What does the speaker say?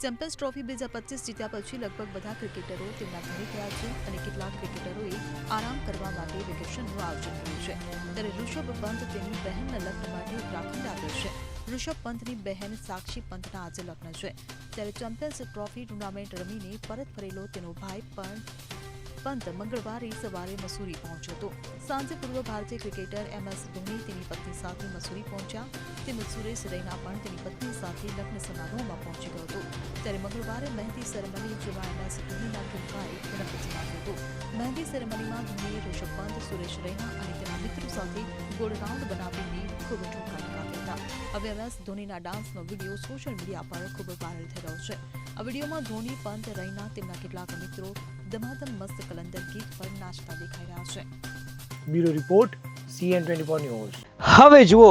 Champions trophy બે હજાર પચીસ જીત્યા પછી લગભગ બધા ક્રિકેટરો તેમના ઘરે ગયા છે અને કેટલાક ક્રિકેટરોએ આરામ કરવા માટે વેકેશનનું આયોજન કર્યું છે. ત્યારે ઋષભ પંત તેની બહેનના લગ્ન માટે ઉત્તરાખંડ આવ્યો છે. ઋષભ પંતની બહેન સાક્ષી પંતના આજે લગ્ન છે. ત્યારે ચેમ્પિયન્સ ટ્રોફી ટુર્નામેન્ટ રમીને પરત ફરેલો તેનો ભાઈ પણ પંત મંગળવારે સવારે મસૂરી પહોંચ્યો હતો. સાંજે પૂર્વ ભારતીય ક્રિકેટર એમ એસ ધોની તેની પત્ની સાથે મસૂરી પહોંચ્યા. તેમજ સુરેશ રૈના પણ તેની પત્ની સાથે લગ્ન સમારોહમાં પહોંચી ગયો હતો. ત્યારે મંગળવારે મહેંદી સેરેમની જોવાયેલા ધોનીના ટૂંકાએ વિનંતી જણાવ્યો હતો. મહેંદી સેરેમનીમાં ધોનીએ ઋષભ પંત સુરેશ રૈના અને તેના મિત્રો સાથે ગોળ રાઉન્ડ બનાવીને ખૂબ ટૂંકા લગાવ્યા હતા. હવે એમ ધોનીના ડાન્સનો વીડિયો સોશિયલ મીડિયા પર ખૂબ વાયરલ થઈ રહ્યો છે. આ વિડીયોમાં ધોની પંત રૈના તેમના કેટલાક મિત્રો ધમાધમ મસ્ત કલંદર ગીત પર નાચતા દેખાઈ રહ્યા છે. Bureau report CN twenty four news. હવે જુઓ